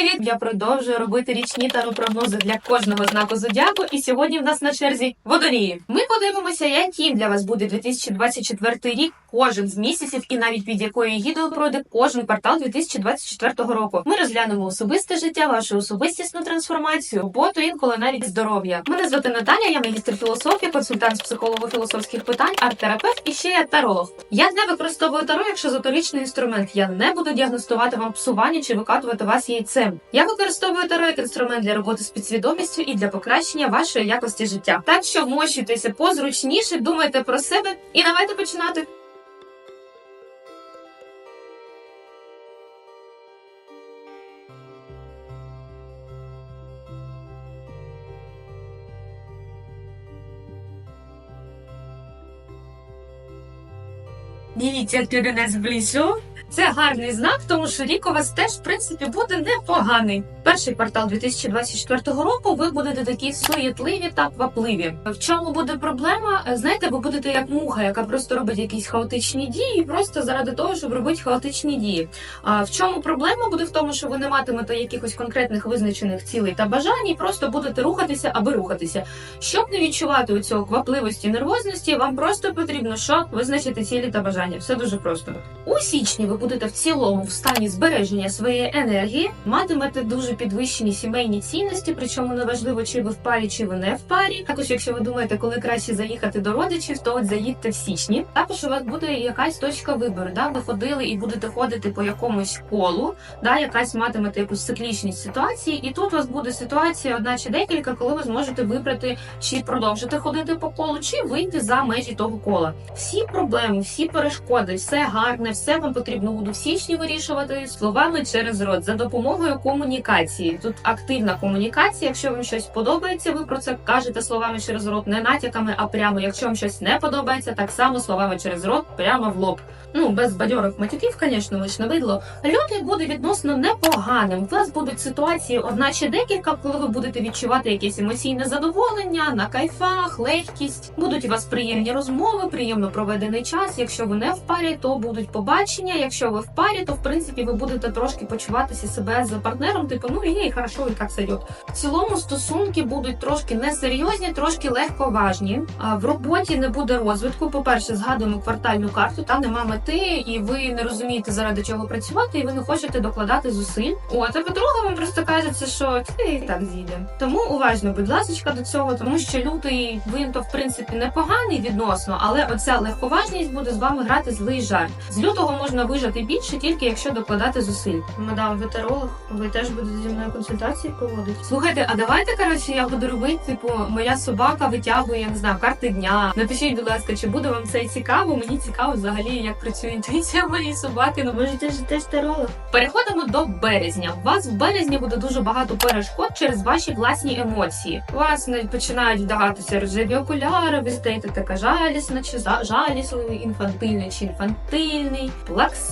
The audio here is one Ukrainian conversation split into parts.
привіт! Я продовжую робити річні таропрогнози для кожного знаку зодіаку. І сьогодні в нас на черзі водолії. Ми подивимося, яким для вас буде 2024 рік, кожен з місяців, і навіть під якою гідою пройде кожен квартал 2024 року. Ми розглянемо особисте життя, вашу особистісну трансформацію, роботу, інколи навіть здоров'я. Мене звати Наталя, я магістр філософії, консультант з психолого-філософських питань, арт-терапевт і ще я таролог. Я не використовую таро як шизоторичний інструмент. Я не буду діагностувати вам псування чи викатувати вас яйцем. Я використовую таро як інструмент для роботи з підсвідомістю і для покращення вашої якості життя. Так що вмощуйтеся позручніше, думайте про себе і давайте починати. Дивіться, як до нас близько. Це гарний знак, тому що рік у вас теж, в принципі, буде непоганий. Перший квартал 2024 року ви будете такі суєтливі та квапливі. В чому буде проблема? Знаєте, ви будете як муха, яка просто робить якісь хаотичні дії, просто заради того, щоб робити хаотичні дії. А в чому проблема буде в тому, що ви не матимете якихось конкретних визначених цілей та бажань, і просто будете рухатися, аби рухатися. Щоб не відчувати у цього квапливості нервозності, вам просто потрібно що визначити цілі та бажання. Все дуже просто. У січні ви будете в цілому в стані збереження своєї енергії, матимете дуже підвищені сімейні цінності, причому неважливо, чи ви в парі, чи ви не в парі. Також, якщо ви думаєте, коли краще заїхати до родичів, то от заїдьте в січні. Також у вас буде якась точка вибору. Да? Ви ходили і будете ходити по якомусь колу, да? якась матимете якусь циклічність ситуації, і тут у вас буде ситуація одна чи декілька, коли ви зможете вибрати, чи продовжити ходити по колу, чи вийти за межі того кола. Всі проблеми, всі перешкоди, все гарне, все вам потрібно буде в січні вирішувати словами через рот за допомогою комунікації. Тут активна комунікація. Якщо вам щось подобається, ви про це кажете словами через рот, не натяками, а прямо. Якщо вам щось не подобається, так само словами через рот, прямо в лоб. Ну без бадьорих матюків, звісно, ви ж не видно. Лютий буде відносно непоганим. У вас будуть ситуації одна чи декілька, коли ви будете відчувати якесь емоційне задоволення на кайфах, легкість. Будуть у вас приємні розмови, приємно проведений час. Якщо ви не в парі, то будуть побачення. Якщо ви в парі, то в принципі ви будете трошки почуватися себе за партнером. Типу, ну і хорошо, і як сойдет. В цілому стосунки будуть трошки несерйозні, трошки легковажні. В роботі не буде розвитку. По перше, згадуємо квартальну карту, та нема мети, і ви не розумієте заради чого працювати, і ви не хочете докладати зусиль. От а по-друге, вам просто кажеться, що це і так зійде. Тому уважно, будь ласка, до цього, тому що лютий він то в принципі непоганий відносно, але оця легковажність буде з вами грати злий жарт. З лютого можна вижати більше, тільки якщо докладати зусиль. Мадам ветеролог, ви теж будете зі мною консультації проводити. Слухайте, а давайте коротше я буду робити, типу, моя собака витягує, я не знаю, карти дня. Напишіть, будь ласка, чи буде вам це цікаво? Мені цікаво взагалі, як працює інтуїція моєї собаки. Ну ви ж теж таролог. Переходимо до березня. У вас в березні буде дуже багато перешкод через ваші власні емоції. У вас починають вдаватися рожеві окуляри, ви стаєте така жалісна, чи жалісливий, інфантильний чи інфантильний,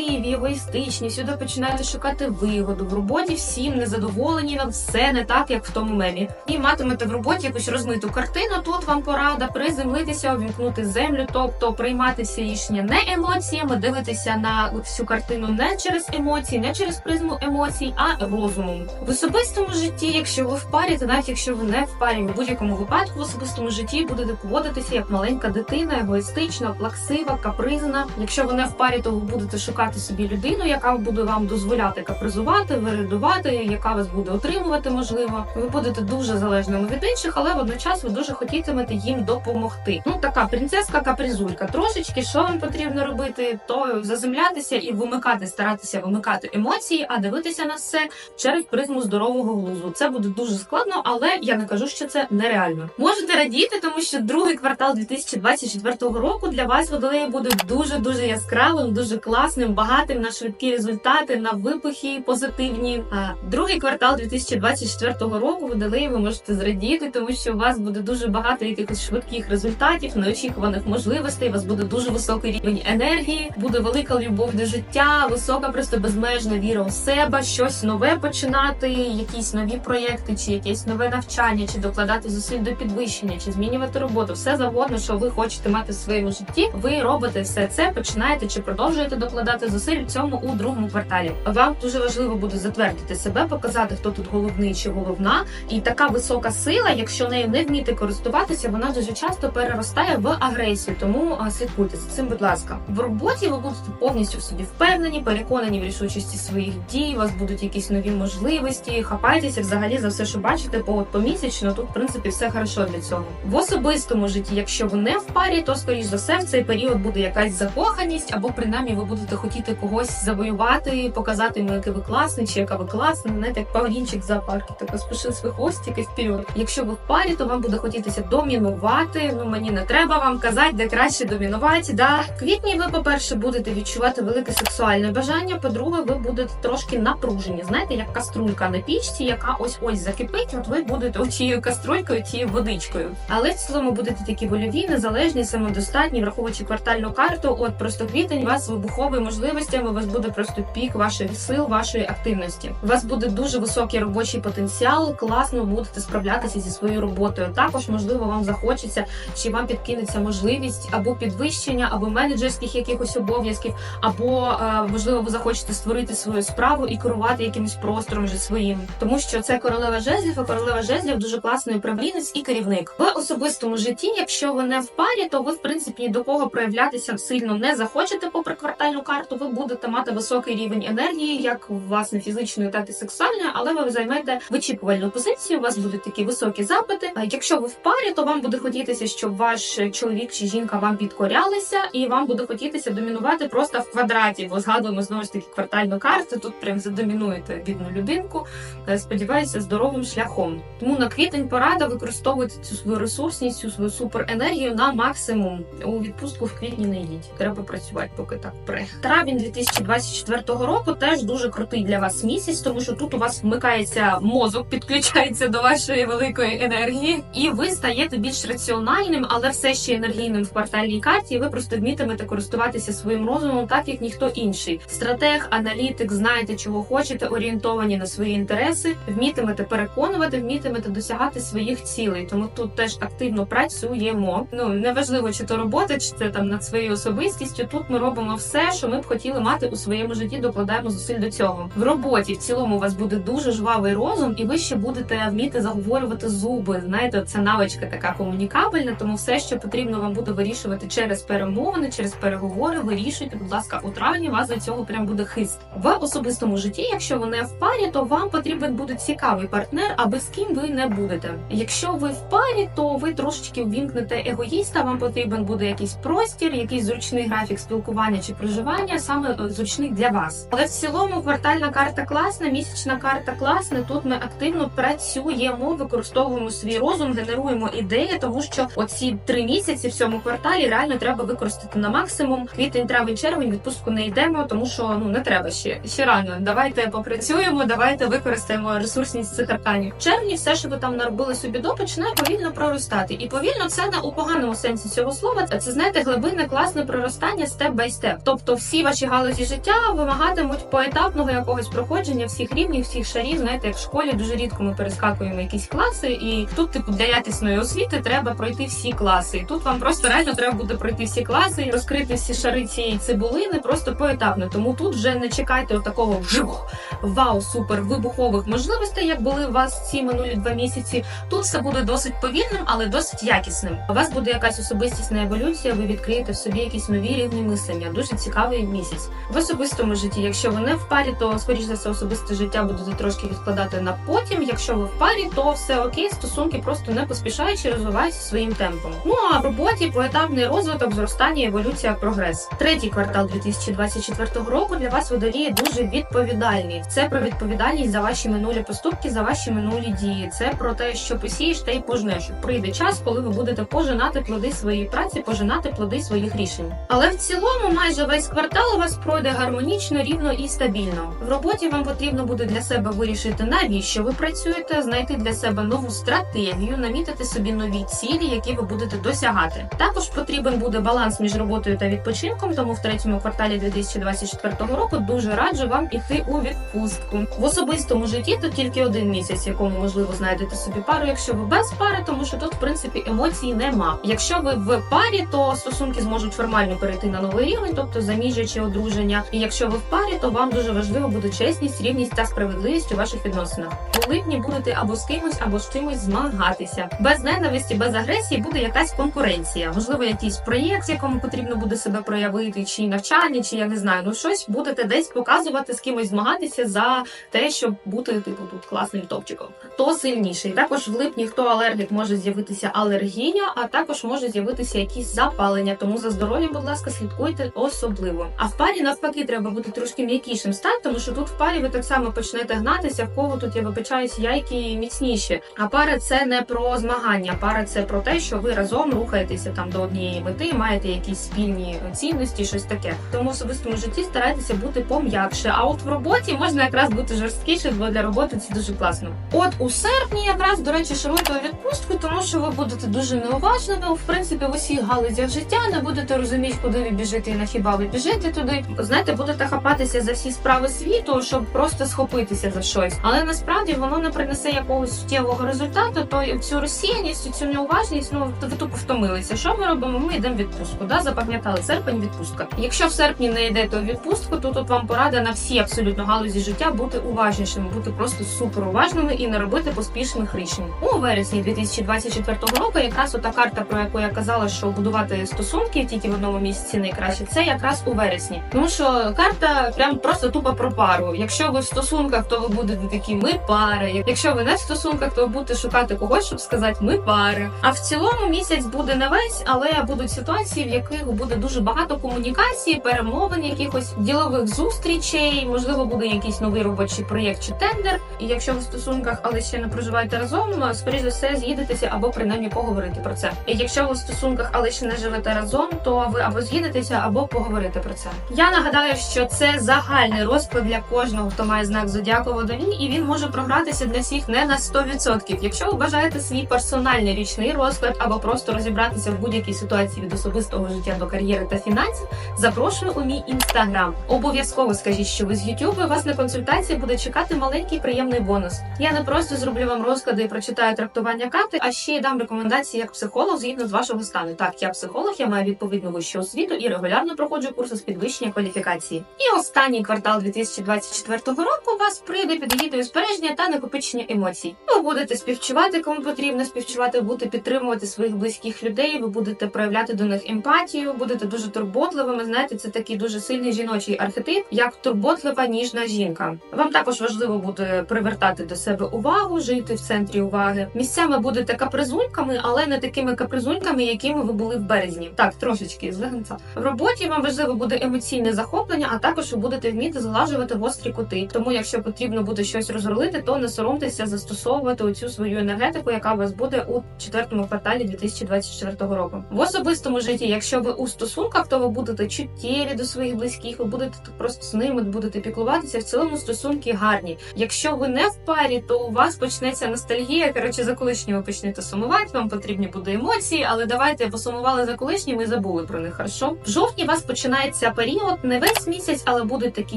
плаксиві, егоїстичні. Сюди починаєте шукати вигоду. В роботі всім незадоволені, вам все не так, як в тому мемі. І матимете в роботі якусь розмиту картину. Тут вам порада приземлитися, увімкнути землю, тобто приймати всі рішення не емоціями, дивитися на всю картину не через емоції, не через призму емоцій, а розумом. В особистому житті, якщо ви в парі, то навіть якщо ви не в парі, в будь-якому випадку в особистому житті будете поводитися як маленька дитина, егоїстична, плаксива, капризна. Якщо ви не в парі, то ви будете шукати собі людину, яка буде вам дозволяти капризувати, виридувати, яка вас буде отримувати, можливо. Ви будете дуже залежними від інших, але водночас ви дуже хотітимете їм допомогти. Ну така принцеска капризулька. Трошечки, що вам потрібно робити, то заземлятися і вимикати, старатися вимикати емоції, а дивитися на все через призму здорового глузу. Це буде дуже складно, але я не кажу, що це нереально. Можете радіти, тому що другий квартал 2024 року для вас водолеї буде дуже дуже яскравим, дуже класним, багатим на швидкі результати, на вибухи позитивні. А другий квартал 2024 року водолеї ви можете зрадіти, тому що у вас буде дуже багато якихось швидких результатів, неочікуваних можливостей. У вас буде дуже високий рівень енергії, буде велика любов до життя, висока, просто безмежна віра у себе, щось нове починати, якісь нові проєкти, чи якесь нове навчання, чи докладати зусиль до підвищення, чи змінювати роботу. Все завгодно, що ви хочете мати в своєму житті. Ви робите все це, починаєте чи продовжуєте докладати докладати зусиль в цьому у другому кварталі. Вам дуже важливо буде затвердити себе, показати, хто тут головний чи головна. І така висока сила, якщо нею не вміти користуватися, вона дуже часто переростає в агресію. Тому слідкуйте за цим, будь ласка. В роботі ви будете повністю в собі впевнені, переконані в рішучості своїх дій. У вас будуть якісь нові можливості. Хапайтеся взагалі за все, що бачите, по помісячно. Тут в принципі все хорошо для цього. В особистому житті, якщо ви не в парі, то скоріш за все в цей період буде якась закоханість, або принаймні ви будете хотіти когось завоювати, показати йому, який ви класний, чи яка ви класна. Знаєте, як павлінчик в зоопарку, так розпиши свої хвостики вперед. Якщо ви в парі, то вам буде хотітися домінувати. Ну мені не треба вам казати, де краще домінувати. Да, В квітні ви, по-перше, будете відчувати велике сексуальне бажання. По-друге, ви будете трошки напружені. Знаєте, як каструлька на пічці, яка ось ось закипить. От ви будете тією каструлькою, тією водичкою. Але в цілому будете такі вольові, незалежні, самодостатні, враховуючи квартальну карту. От просто квітень вас вибуховий можливостями. У вас буде просто пік ваших сил, вашої активності. У вас буде дуже високий робочий потенціал. Класно будете справлятися зі своєю роботою. Також можливо вам захочеться, чи вам підкинеться можливість або підвищення, або менеджерських якихось обов'язків, або е, можливо ви захочете створити свою справу і керувати якимось простором вже своїм, тому що це королева жезлів, а королева жезлів дуже класний управлінець і керівник. В особистому житті, якщо ви не в парі, то ви в принципі ні до кого проявлятися сильно не захочете. Попри квартальну карту, ви будете мати високий рівень енергії, як власне фізичної, так і сексуальної, але ви займете вичікувальну позицію. У вас будуть такі високі запити. Якщо ви в парі, то вам буде хотітися, щоб ваш чоловік чи жінка вам підкорялися, і вам буде хотітися домінувати просто в квадраті. Бо згадуємо знову ж таки квартальну карту. Тут прям задомінуєте бідну людинку. Е, Сподіваюся, здоровим шляхом. Тому на квітень порада використовуйте цю свою ресурсність, цю свою суперенергію на максимум. У відпустку в квітні не йдіть. Треба працювати, поки так пре. Травень 2024 року теж дуже крутий для вас місяць, тому що тут у вас вмикається мозок, підключається до вашої великої енергії, і ви стаєте більш раціональним, але все ще енергійним в квартальній карті. І ви просто вмітимете користуватися своїм розумом, так як ніхто інший. Стратег, аналітик, знаєте, чого хочете, орієнтовані на свої інтереси, вмітимете переконувати, вмітимете досягати своїх цілей. Тому тут теж активно працюємо. Ну неважливо, чи то робота, чи це там над своєю особистістю. Тут ми робимо все, що ми б хотіли мати у своєму житті. Докладаємо зусиль до цього. В роботі в цілому у вас буде дуже жвавий розум, і ви ще будете вміти заговорювати зуби. Знаєте, це навичка така комунікабельна, тому все, що потрібно вам буде вирішувати через перемовини, через переговори. Вирішуйте, будь ласка, у травні вас до цього прям буде хист. В особистому житті, якщо ви не в парі, то вам потрібен буде цікавий партнер, аби з ким ви не будете. Якщо ви в парі, то ви трошечки ввімкнете егоїста. Вам потрібен буде якийсь простір, якийсь зручний графік спілкування чи проживання, саме е, зручний для вас. Але в цілому квартальна карта класна, місячна карта класна. Тут ми активно працюємо, використовуємо свій розум, генеруємо ідеї, тому що оці три місяці в цьому кварталі реально треба використати на максимум. Квітень, травень, червень відпустку не йдемо, тому що ну не треба ще ще рано. Давайте попрацюємо, давайте використаємо ресурсність цих арканів. Червні все, що ви там наробили собі до, починає повільно проростати. І повільно це не у поганому сенсі цього слова. Це знаєте, глибинне класне проростання степ бай степ. Тобто всі ваші галузі життя вимагатимуть поетапного якогось проходження всіх рівнів, всіх шарів. Знаєте, як в школі дуже рідко ми перескакуємо якісь класи, і тут, типу, для якісної освіти треба пройти всі класи. І тут вам просто реально треба буде пройти всі класи розкрити всі шари цієї цибулини просто поетапно. Тому тут вже не чекайте отакого вжух, вау, супер вибухових можливостей, як були у вас ці минулі два місяці. Тут все буде досить повільним, але досить якісним. У вас буде якась особистісна еволюція. Ви відкриєте в собі якісь нові рівні мислення. Дуже цікавий місяць. В особистому житті, якщо ви не в парі, то скоріш за все особисте життя будете трошки відкладати на потім. Якщо ви в парі, то все окей, стосунки просто не поспішаючи розвиваються своїм темпом. Ну а в роботі поетапний розвиток, зростання, еволюція, прогрес. Третій квартал 2024 року для вас водолії дуже відповідальний. Це про відповідальність за ваші минулі поступки, за ваші минулі дії. Це про те, що посієш та й пожнеш. Прийде час, коли ви будете пожинати плоди своєї праці, пожинати плоди своїх рішень. Але в цілому, майже весь квартал у вас пройде гармонічно, рівно і стабільно. В роботі вам потрібно буде для себе вирішити, навіщо ви працюєте, знайти для себе нову стратегію, намітити собі нові цілі, які ви будете досягати. Також потрібен буде баланс між роботою та відпочинком. Тому в третьому кварталі 2024 року дуже раджу вам іти у відпустку. В особистому житті тут тільки один місяць, якому можливо знайдете собі пару. Якщо ви без пари, тому що тут в принципі емоцій нема. Якщо ви в парі, то стосунки зможуть формально перейти на новий рівень, тобто заміжжя чи одруження. І якщо ви в парі, то вам дуже важливо буде чесність, рівність та справедливість у ваших відносинах. У липні будете або з кимось, або з чимось змагатися. Без ненависті, без агресії буде якась конкуренція. Можливо, якийсь проєкт, якому потрібно буде себе проявити, чи навчання, чи я не знаю. Ну щось будете десь показувати з кимось змагатися за те, щоб бути типу тут класним топчиком. Хто сильніший? Також в липні хто алергік може з'явитися алергія, а також може з'явитися якісь запалення. Тому за здоров'ям, будь ласка, слідкуйте особливо. А в парі навпаки треба бути трошки м'якішим стати, тому що тут в парі ви так само почнете гнатися, в кого тут я вибачаюсь, яйки міцніші. А пара це не про змагання. Пара це про те, що ви разом рухаєтеся там до однієї мети, маєте якісь спільні цінності, щось таке. Тому в особистому житті старайтеся бути пом'якше. А от в роботі можна якраз бути жорсткіше, бо для роботи це дуже класно. От у серпні якраз до речі широко у відпустку, тому що ви будете дуже неуважними. В принципі, в усіх галузях життя не будете розуміти, куди ви біжите і на хіба ви біжите туди. Знаєте, будете хапатися за всі справи світу, щоб просто схопитися за щось. Але насправді воно не принесе якогось суттєвого результату. То цю розсіяність, цю неуважність, ну ви тупо втомилися. Що ми робимо? Ми йдемо в відпустку. Да, запам'ятали серпень відпустка. Якщо в серпні не йдете у відпустку, то тут вам порада на всі абсолютно галузі життя бути уважнішими, бути просто супер уважними і не робити поспішних рішень. У вересні 2024 року якраз ота карта, про яку я казала, що будувати стосунки тільки в одному місяці найкраще, це якраз у вересні. Тому що карта прям просто тупо про пару. Якщо ви в стосунках, то ви будете такі ми пара. Якщо ви не в стосунках, то ви будете шукати когось, щоб сказати ми пари. А в цілому місяць буде не весь, але будуть ситуації, в яких буде дуже багато комунікації, перемовин, якихось ділових зустрічей. Можливо, буде якийсь новий робочий проєкт чи тендер. І якщо ви в стосунках, але ще не проживаєте разом, скоріш за все з'їдетеся або принаймні поговорити про це. І якщо ви в стосунках, але ще не живете разом, то ви або з'їдетеся, або поговорите про це. Я нагадаю, що це загальний розклад для кожного, хто має знак зодіаку водолій, і він може програтися для всіх не на 100%. Якщо ви бажаєте свій персональний річний розклад або просто розібратися в будь-якій ситуації від особистого життя до кар'єри та фінансів, запрошую у мій інстаграм. Обов'язково скажіть, що ви з YouTube, вас на консультації буде чекати маленький приємний бонус. Я не просто зроблю вам розклади і прочитаю трактування карти, а ще й дам рекомендації як психолог згідно з вашого стану. Так, я психолог, я маю відповідну вищу освіту і регулярно проходжу курси з підвищення кваліфікації. І останній квартал 2024 року вас прийде під гідою збереження та накопичення емоцій. Ви будете співчувати, кому потрібно співчувати, будете підтримувати своїх близьких людей. Ви будете проявляти до них емпатію, будете дуже турботливими. Знаєте, це такий дуже сильний жіночий архетип, як турботлива ніжна жінка. Вам також важливо буде привертати до себе увагу, жити в центрі уваги. Місцями будете капризуньками, але не такими капризуньками, якими ви були в березні. Так, трошечки злегенця. В роботі вам важливо буде емоційне захоплення, а також ви будете вміти зглажувати гострі кути. Тому, якщо потрібно буде щось розрулити, то не соромтеся застосовувати оцю свою енергетику, яка у вас буде у четвертому кварталі 2024 року. В особистому житті, якщо ви у стосунках, то ви будете чуттєві до своїх близьких, ви будете просто з ними будете піклуватися. В цілому стосунки гарні. Якщо ви не в парі, то у вас почнеться ностальгія. Коротше, за колишнім ви почнете сумувати. Вам потрібні буде емоції, але давайте посумували за колишнім і забули про них. Хорошо? В жовтні у вас починається період, не весь місяць, але будуть такі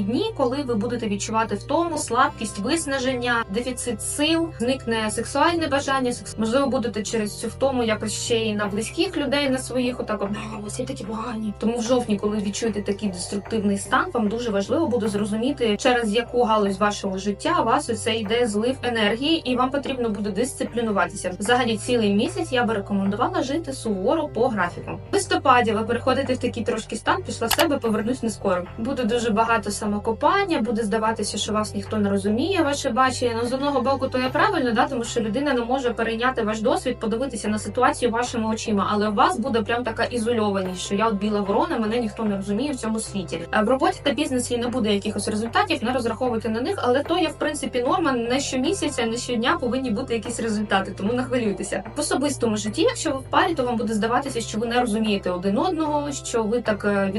дні, коли ви будете відчувати втому, слабкість, виснаження, дефіцит сил, зникне сексуальне бажання. Можливо, будете через цю втому якось ще й на близьких людей, на своїх отак от, «А, ось я такі погані. Тому в жовтні, коли відчуєте такий деструктивний стан, вам дуже важливо буде зрозуміти, через яку галузь вашого життя у вас оце йде злив енергії, і вам потрібно буде дисциплінуватися. Взагалі, цілий місяць я би рекомендувала жити суворо по графіку. В листопаді ви переходите в такий трошки стан, пішла себе, повернусь не скоро. Буде дуже багато самокопання, буде здаватися, що вас ніхто не розуміє, ваше бачення. Ну з одного боку, то є правильно, да, тому що людина не може перейняти ваш досвід, подивитися на ситуацію вашими очима, але у вас буде прям така ізольованість, що я от біла ворона, мене ніхто не розуміє в цьому світі. В роботі та бізнесі не буде якихось результатів, не розраховуйте на них, але то є в принципі норма. Не щомісяця, не щодня повинні бути якісь результати, тому не хвилюйтеся. В особистому житті, якщо ви в парі, то вам буде здаватися, що ви не розумієте один одного, що ви так е,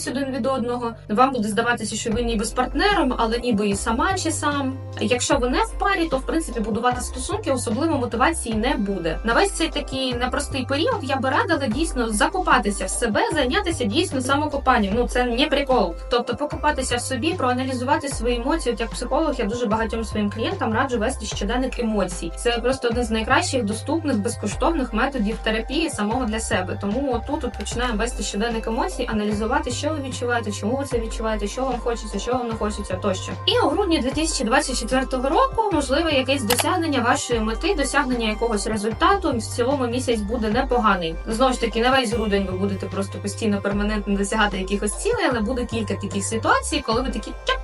відокремились один від одного. Вам буде здаватися, що ви ніби з партнером, але ніби і сама чи сам. Якщо ви не в парі, то в принципі будувати стосунки особливо мотивації не буде. На весь цей такий непростий період я би радила дійсно закопатися в себе, зайнятися дійсно самокопанням. Ну це не прикол. Тобто покопатися в собі, проаналізувати свої емоції. От як психолог, я дуже багатьом своїм клієнтам раджу вести щоденник емоцій. Це просто один з найкращих доступних безкоштовних методів терапії самого для себе. Тому отут от починаємо вести щоденник емоцій, аналізувати, що що ви відчуваєте, чому ви це відчуваєте, що вам хочеться, що вам не хочеться, тощо. І у грудні 2024 року можливе якесь досягнення вашої мети, досягнення якогось результату. В цілому місяць буде непоганий. Знову ж таки, на весь грудень ви будете просто постійно перманентно досягати якихось цілей, але буде кілька таких ситуацій, коли ви такі чак.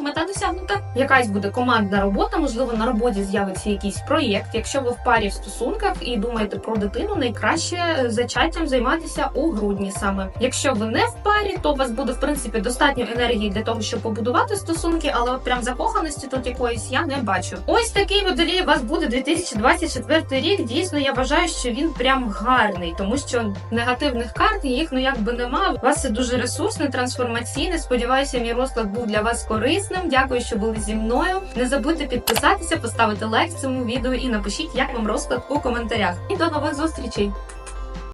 Мета досягнута. Якась буде командна робота, можливо, на роботі з'явиться якийсь проєкт. Якщо ви в парі в стосунках і думаєте про дитину, найкраще зачаттям займатися у грудні саме. Якщо ви не в парі, то у вас буде в принципі достатньо енергії для того, щоб побудувати стосунки, але от прям закоханості тут якоїсь я не бачу. Ось такий водолій у вас буде 2024 рік. Дійсно, я вважаю, що він прям гарний, тому що негативних карт їх ну якби нема. У вас це дуже ресурсне, трансформаційне. Сподіваюся, мій розклад був для вас корисним. Дякую, що були зі мною. Не забудьте підписатися, поставити лайк цьому відео і напишіть, як вам розклад у коментарях. І до нових зустрічей!